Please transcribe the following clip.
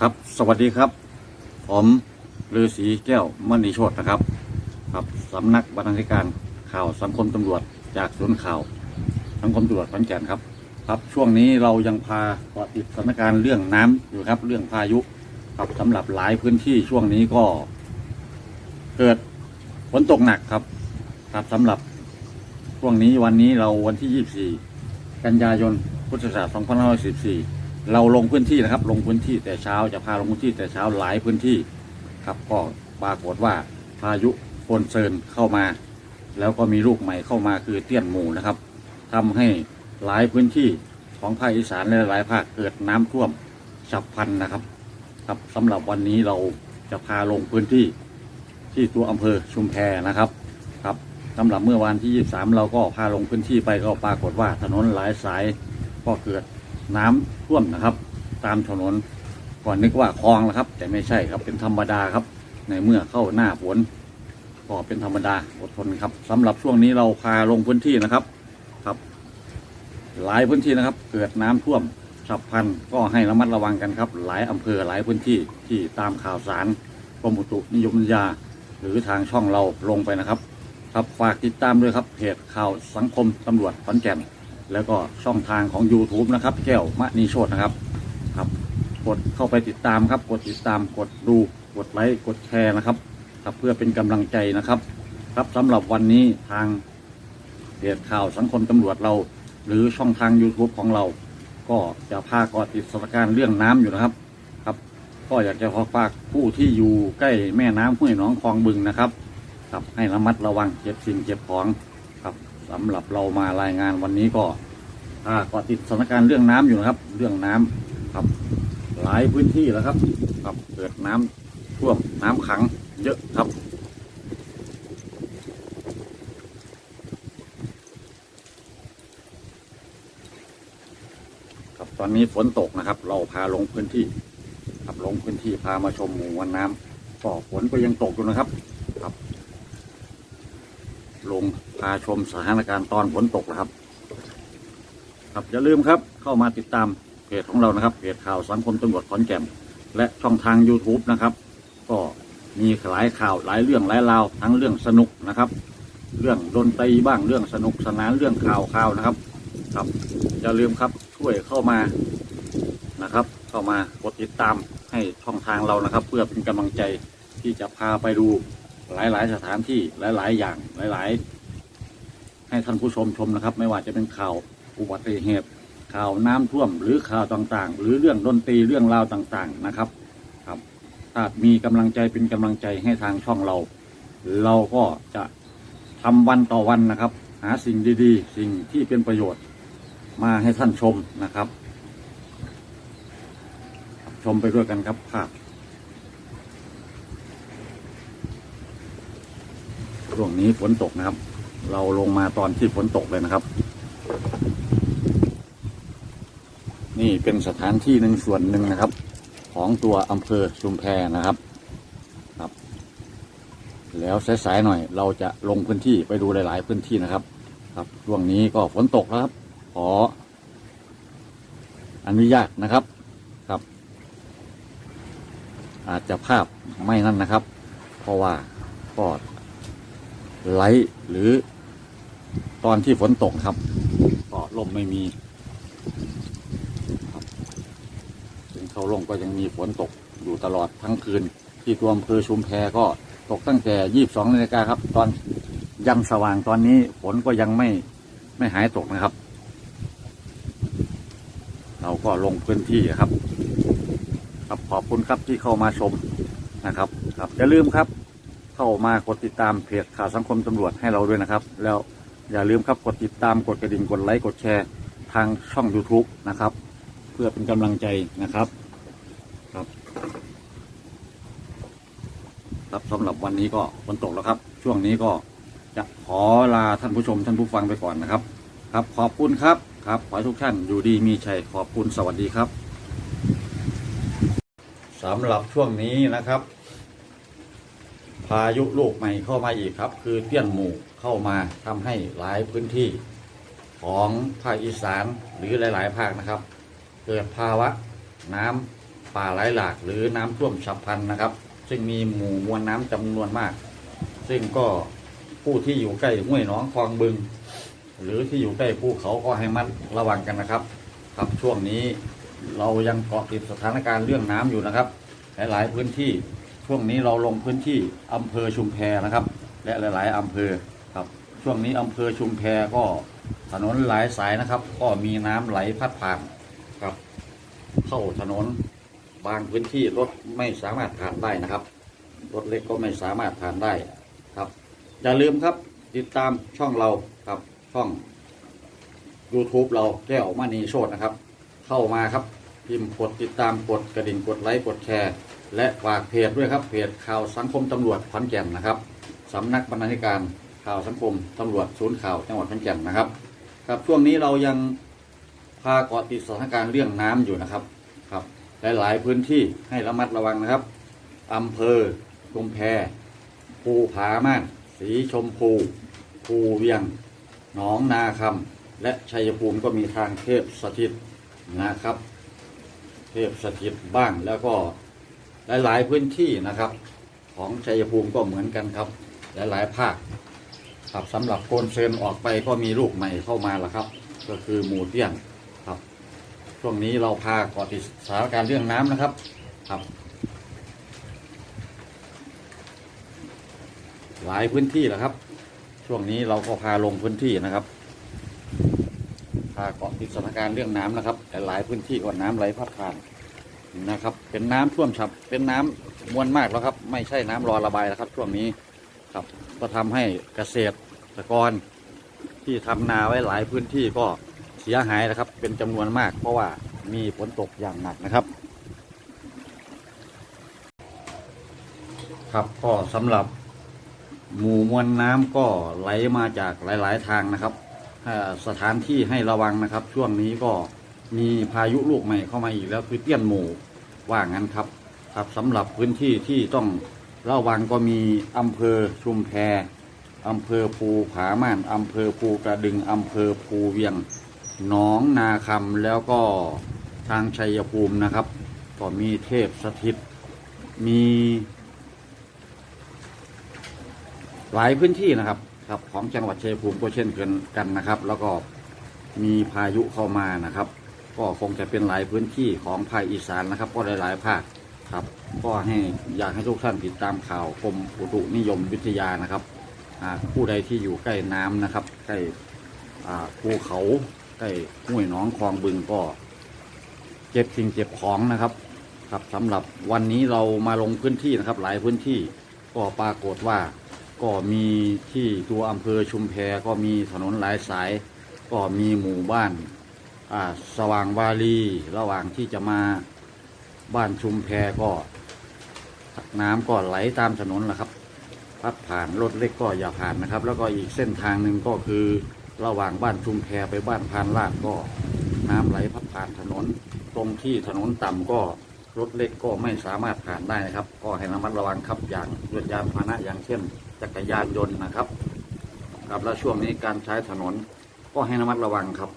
ครับ สวัสดีครับ ผมฤาษีแก้วมณีโชตนะครับ ครับสำนักบรรณาธิการข่าวสังคมตำรวจจากศูนย์ข่าว สังคมตำรวจขอนแก่นครับ ครับช่วงนี้เรายังพาเกาะติดสถานการณ์เรื่องน้ำอยู่ครับ เรื่องพายุครับสำหรับหลายพื้นที่ช่วงนี้ก็ เกิดฝนตกหนักครับ ครับสำหรับช่วงนี้วันนี้เราวันที่ 24 กันยายนพุทธศักราช2514 เราลงพื้นที่นะครับ ลงพื้นที่แต่เช้าจะพาลงพื้นที่แต่เช้าหลายพื้นที่ครับก็ปรากฏว่าพายุโคนเซินเข้ามา แล้วก็มีลูกใหม่เข้ามาคือเตี้ยนหมู่นะครับทำให้หลายพื้นที่ของภาคอีสานและหลายภาคเกิดน้ำท่วมฉับพลันนะครับ ครับสำหรับวันนี้เราจะพาลงพื้นที่ที่ตัวอำเภอชุมแพนะครับครับสำหรับเมื่อวันที่ 23 เราก็พาลงพื้นที่ไปก็ปรากฏว่าถนนหลายสายก็เกิด น้ำท่วมนะครับ ตามถนนก่อนนึกว่าคลองนะครับ แต่ไม่ใช่ครับเป็นธรรมดาครับ ในเมื่อเข้าหน้าฝนก็เป็นธรรมดาอดทนครับสำหรับช่วงนี้เราพาลงพื้นที่นะครับครับ หลายพื้นที่นะครับ เกิดน้ำท่วมฉับพลันก็ให้ระมัดระวังกันครับ หลายอำเภอหลายพื้นที่ที่ตามข่าวสารกรมอุตุนิยมวิทยา หรือทางช่องเราลงไปนะครับ ครับฝากติดตามด้วยครับเพจข่าวสังคมตำรวจขอนแก่น แล้วก็ช่องทางของ YouTube นะครับ แก้วมะนีโชตนะครับครับ กดเข้าไปติดตามครับ กดติดตามกดดูกดไลค์กดแชร์นะครับ ครับเพื่อเป็นกำลังใจนะครับ ครับสำหรับวันนี้ทางเพจข่าวสังคมตำรวจเรา หรือช่องทาง YouTube ของเรา ก็จะพาเกาะติดสถานการณ์เรื่องน้ำอยู่นะครับครับ ก็อยากจะขอฝากผู้ที่อยู่ใกล้แม่น้ำห้วยหนองคลองบึงนะครับ ครับให้ระมัดระวังเก็บสิ่งเก็บของ สำหรับเรามารายงานวันนี้ก็อ่ากาะติดสถานการณ์เรื่องน้ำอยู่นะครับ เรื่องน้ำครับ หลายพื้นที่แล้วครับ ครับเกิดน้ำท่วมน้ำขังเยอะครับครับตอนนี้ฝนตกนะครับ เราพาลงพื้นที่ ครับลงพื้นที่พามาชมหมู่วันน้ำก็ฝนก็ยังตกอยู่นะครับ ครับ ลง พาชมสถานการณ์ตอนฝนตกนะครับ ครับอย่าลืมครับเข้ามาติดตามเพจของเรานะครับเพจข่าวสังคมตำรวจขอนแก่นและช่องทาง YouTube นะครับ ก็มีหลายข่าวหลายเรื่องหลายราวทั้งเรื่องสนุกนะครับ เรื่องดนตรีบ้างเรื่องสนุกสนานเรื่องข่าวข่าวนะครับ ครับอย่าลืมครับช่วยเข้ามานะครับ เข้ามากดติดตามให้ช่องทางเรานะครับ เพื่อเป็นกำลังใจที่จะพาไปดูหลาย ๆ สถานที่หลาย ๆ อย่างหลาย ๆ ให้ท่านผู้ชมชมนะครับ ไม่ว่าจะเป็นข่าวอุบัติเหตุ ข่าวน้ำท่วม หรือข่าวต่างๆ หรือเรื่องดนตรีเรื่องราวต่างๆนะครับ ครับ ถ้ามีกำลังใจเป็นกำลังใจให้ทางช่องเรา เราก็จะทำวันต่อวันนะครับ หาสิ่งดีๆ สิ่งที่เป็นประโยชน์ มาให้ท่านชมนะครับ ชมไปด้วยกันครับภาพช่วงนี้ฝนตกนะครับ เราลงมาตอนที่ฝนตกเลยนะครับ นี่เป็นสถานที่หนึ่งส่วนหนึ่งนะครับ ของตัวอำเภอชุมแพนะครับครับ แล้วสายๆหน่อย เราจะลงพื้นที่ไปดูหลาย ๆ พื้นที่นะครับ ครับช่วงนี้ก็ฝนตกแล้วครับ ขอ อนุญาตนะครับครับ อาจจะภาพไม่นั่นนะครับ เพราะว่าก็ไลท์หรือ ตอนที่ฝนตกครับก็ลมไม่มีถึงเขาลงก็ยังมีฝนตกอยู่ตลอดทั้งคืน ที่ตัวอำเภอชุมแพก็ตกตั้งแต่ยี่บสองนาฬิกาครับ ตอนยังสว่างตอนนี้ฝนก็ยังไม่ไม่หายตกนะครับ เราก็ลงพื้นที่ครับครับขอบคุณครับที่เข้ามาชมนะครับ ครับอย่าลืมครับ เข้ามากดติดตามเพจข่าวสังคมตำรวจให้เราด้วยนะครับ แล้ว อย่าลืมครับกดติดตามกดกระดิ่งกดไลค์กดแชร์ทางช่อง YouTube นะครับ เพื่อเป็นกำลังใจนะครับครับครับสำหรับวันนี้ก็ฝนตกแล้วครับ ช่วงนี้ก็จะขอลาท่านผู้ชมท่านผู้ฟังไปก่อนนะครับ ครับขอบคุณครับครับขอให้ทุกท่านอยู่ดีมีชัยขอบคุณสวัสดีครับสำหรับช่วงนี้นะครับ พายุลูกใหม่เข้ามาอีกครับ คือเตี้ยนหมู่เข้ามาทำให้หลายพื้นที่ของภาคอีสานหรือหลาย ๆ ภาคนะครับ เกิดภาวะน้ำป่าไหลหลากหรือน้ำท่วมฉับพลันนะครับ ซึ่งมีหมู่มวลน้ำจำนวนมาก ซึ่งก็ผู้ที่อยู่ใกล้ห้วยหนองคลองบึง หรือที่อยู่ใกล้ภูเขาก็ให้มัดระวังกันนะครับ ครับช่วงนี้เรายังเกาะติดสถานการณ์เรื่องน้ำอยู่นะครับ หลาย ๆ พื้นที่ ช่วงนี้เราลงพื้นที่อำเภอชุมแพนะครับ และหลาย ๆอำเภอครับ ช่วงนี้อำเภอชุมแพก็ถนนหลายสายนะครับ ก็มีน้ำไหลพัดผ่านครับ เข้าถนนบางพื้นที่รถไม่สามารถผ่านได้นะครับ รถเล็กก็ไม่สามารถผ่านได้ครับ อย่าลืมครับติดตามช่องเราครับช่อง YouTube เราแก้วมณีโชตนะครับ เข้ามาครับพิมพ์กดติดตามกดกระดิ่งกดไลค์กดแชร์ และฝากเพจด้วยครับเพจข่าวสังคมตำรวจขอนแก่นนะครับสำนักบรรณาธิการข่าวสังคมตำรวจศูนย์ข่าวจังหวัดขอนแก่นนะครับ ครับช่วงนี้เรายังพาเกาะติดสถานการณ์เรื่องน้ำอยู่นะครับครับหลาย ๆ พื้นที่ให้ระมัดระวังนะครับอำเภอชุมแพภูผาม่านสีชมพูภูเวียง หนองนาคำและชัยภูมิก็มีทางเทพสถิตนะครับ เทพสถิตบ้างแล้วก็ หลาย ๆ พื้นที่นะครับ ของชัยภูมิก็เหมือนกันครับ หลาย ๆ ภาคครับสำหรับโกนเซนออกไปก็มีลูกใหม่เข้ามาแล้วครับ ก็คือหมูเตี้ยนครับ ช่วงนี้เราพาเกาะติดสถานการณ์เรื่องน้ำนะครับครับ หลายพื้นที่แหละครับ ช่วงนี้เราก็พาลงพื้นที่นะครับพาเกาะติดสถานการณ์เรื่องน้ำนะครับแต่หลายพื้นที่ก็น้ำไหลพัดผ่าน นะครับ เป็นน้ำท่วมฉับ เป็นน้ำมวลมากแล้วครับ ไม่ใช่น้ำรอระบายแล้วครับ ช่วงนี้ครับ ก็ทำให้เกษตรกรที่ทำนาไว้หลายพื้นที่ก็เสียหายนะครับ เป็นจำนวนมาก เพราะว่ามีฝนตกอย่างหนักนะครับ ครับก็สำหรับหมู่มวลน้ำก็ไหลมาจากหลาย ๆ ทางนะครับสถานที่ให้ระวังนะครับ ช่วงนี้ก็ มีพายุลูกใหม่เข้ามาอีกแล้วคือเตี้ยนหมู่ว่างั้นครับ ครับสำหรับพื้นที่ที่ต้องระวังก็มีอำเภอชุมแพอำเภอภูผาม่านอำเภอภูกระดึงอำเภอภูเวียงหนองนาคำแล้วก็ทางชัยภูมินะครับ ก็มีเทพสถิต มี หลายพื้นที่นะครับ ครับของจังหวัดชัยภูมิก็เช่นกันนะครับ แล้วก็มีพายุเข้ามานะครับ ก็คงจะเป็นหลายพื้นที่ของภาคอีสานนะครับ ก็หลายๆภาคครับ ก็ให้อยากให้ทุกท่านติดตามข่าวกรมอุตุนิยมวิทยานะครับผู้ใดที่อยู่ใกล้น้ำนะครับ ใกล้ภูเขาใกล้ห้วยหนองคลองบึงก็เจ็บสิ่งเจ็บของนะครับ ครับสำหรับวันนี้เรามาลงพื้นที่นะครับ หลายพื้นที่ก็ปรากฏว่าก็มีที่ตัวอำเภอชุมแพก็มีถนนหลายสาย ก็มีหมู่บ้าน สว่างวารีระหว่างที่จะมาบ้านชุมแพก็น้ำก็ไหลตามถนนแหละครับพัดผ่านรถเล็กก็อย่าผ่านนะครับ แล้วก็อีกเส้นทางหนึ่งก็คือระหว่างบ้านชุมแพไปบ้านพานลาดก็น้ำไหลพัดผ่านถนน ตรงที่ถนนต่ำก็รถเล็กก็ไม่สามารถผ่านได้นะครับ ก็ให้ระมัดระวังครับอย่างรถยานพาหนะอย่างเช่น จักรยานยนต์นะครับ ครับแล้วช่วงนี้การใช้ถนนก็ให้ระมัดระวังครับ